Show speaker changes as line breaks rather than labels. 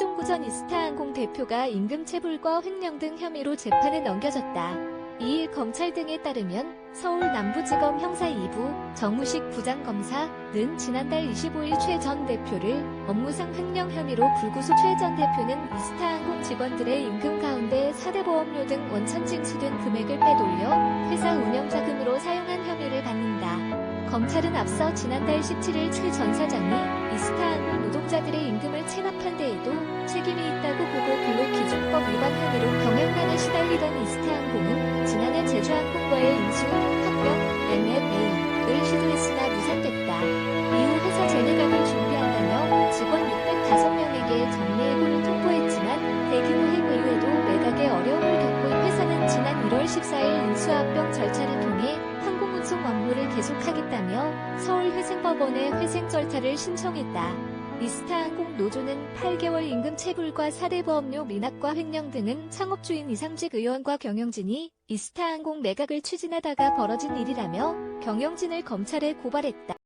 최종구 전 이스타항공 대표가 임금 체불과 횡령 등 혐의로 재판에 넘겨졌다. 2일 검찰 등에 따르면 서울 남부지검 형사 2부 정우식 부장검사는 지난달 25일 최 전 대표를 업무상 횡령 혐의로 불구속 최 전 대표는 이스타항공 직원들의 임금 가운데 사대보험료 등 원천 징수된 금액을 빼돌려 회사 운영자금으로 사용한 혐의를 받는다. 검찰은 앞서 지난달 17일 최 전 사장이 이스타항공 노동자들의 임금을 체납한 데에도 책임이 있다고 보고 근로기준법 위반 혐의로 경영난에 시달리던 이스타항공은 지난해 제주항공과의 인수, 합병, M&A를 시도했으나 무산됐다. 이후 회사 재내각을 준비한다며 직원 605명에게 정리해고를 통보했지만 대규모 해고 이후에도 매각에 어려움을 겪고 회사는 지난 1월 14일 인수합병 절차를 통해 항공운송 업무를 계속하겠다며 서울회생법원에 회생 절차를 신청했다. 이스타항공 노조는 8개월 임금 체불과 사대보험료 미납과 횡령 등은 창업주인 이상직 의원과 경영진이 이스타항공 매각을 추진하다가 벌어진 일이라며 경영진을 검찰에 고발했다.